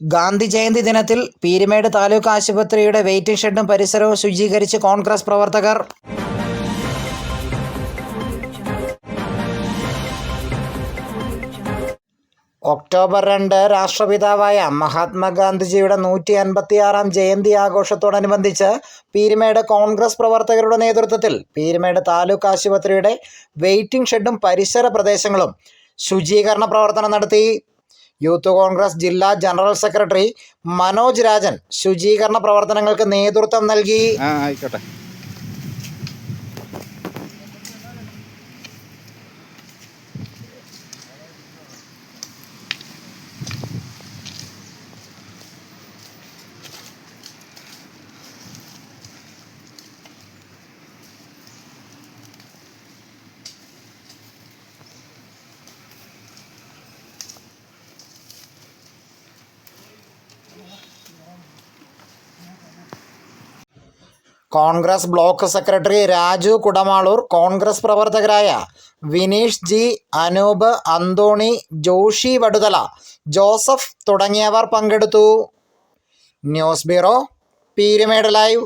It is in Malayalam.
ഗാന്ധി ജയന്തി ദിനത്തിൽ പീരുമേട് താലൂക്ക് ആശുപത്രിയുടെ വെയിറ്റിംഗ് ഷെഡും പരിസരവും ശുചീകരിച്ച് കോൺഗ്രസ് പ്രവർത്തകർ. ഒക്ടോബർ രണ്ട് രാഷ്ട്രപിതാവായ മഹാത്മാഗാന്ധിജിയുടെ നൂറ്റി അൻപത്തിയാറാം ജയന്തി ആഘോഷത്തോടനുബന്ധിച്ച് പീരുമേട് കോൺഗ്രസ് പ്രവർത്തകരുടെ നേതൃത്വത്തിൽ പീരുമേട് താലൂക്ക് ആശുപത്രിയുടെ വെയിറ്റിംഗ് ഷെഡും പരിസര പ്രദേശങ്ങളും ശുചീകരണ പ്രവർത്തനം നടത്തി. യൂത്ത് കോൺഗ്രസ് ജില്ലാ ജനറൽ സെക്രട്ടറി മനോജ് രാജൻ ശുചീകരണ പ്രവർത്തനങ്ങൾക്ക് നേതൃത്വം നൽകി. ആയിക്കോട്ടെ. കോൺഗ്രസ് ബ്ലോക്ക് സെക്രട്ടറി രാജു കുടമാളൂർ കോൺഗ്രസ് പ്രവർത്തകരായ വിനീഷ് ജി അനൂപ് അന്തോണി ജോഷി വടുതല ജോസഫ് തുടങ്ങിയവർ പങ്കെടുത്തു. News bureau Peermade live.